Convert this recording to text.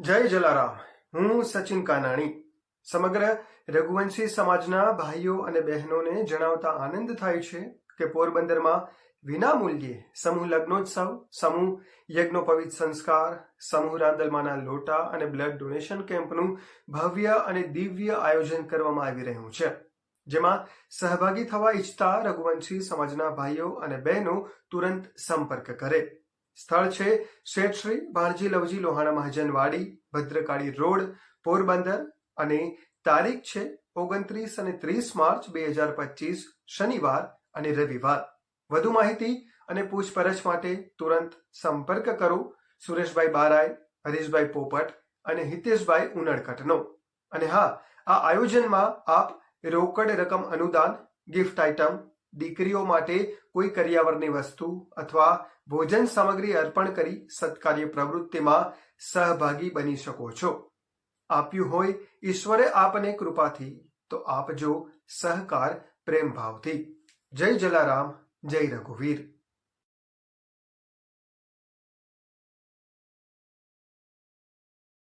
જય જલારામ. હું સચિન કાનાણી. સમગ્ર રઘુવંશી સમાજના ભાઈઓ અને બહેનોને જણાવતા આનંદ થાય છે કે પોરબંદરમાં વિના મૂલ્યે સમૂહ લગ્નોત્સવ, સમૂહ યજ્ઞોપવિત સંસ્કાર, સમૂહ રાંદલમાના લોટા અને બ્લડ ડોનેશન કેમ્પનું ભવ્ય અને દિવ્ય આયોજન કરવામાં આવી રહ્યું છે, જેમાં સહભાગી થવા ઈચ્છતા રઘુવંશી સમાજના ભાઈઓ અને બહેનો તુરંત સંપર્ક કરે. સ્થળ છે શેઠ શ્રી ભાણજી લવજી લોહાણા મહાજનવાડી ભદ્રકાળી રોડ, પોરબંદર અને તારીખ છે ઓગણત્રીસ અને ત્રીસ માર્ચ બે હજાર પચીસ, શનિવાર અને રવિવાર. વધુ માહિતી અને પૂછપરછ માટે તુરંત સંપર્ક કરો સુરેશભાઈ બારાય હરીશભાઈ પોપટ અને હિતેશભાઈ ઉનડકટનો. અને હા, આ આયોજનમાં આપ રોકડ રકમ અનુદાન ગિફ્ટ આઇટમ દીકરીઓ માટે કોઈ કરિયાવરની વસ્તુ અથવા ભોજન સામગ્રી અર્પણ કરી સત્કાર્ય પ્રવૃત્તિમાં સહભાગી બની શકો છો. આપ્યું હોય ઈશ્વરે આપને કૃપાથી, તો આપજો સહકાર પ્રેમભાવથી. જય જલારામ, જય રઘુવીર.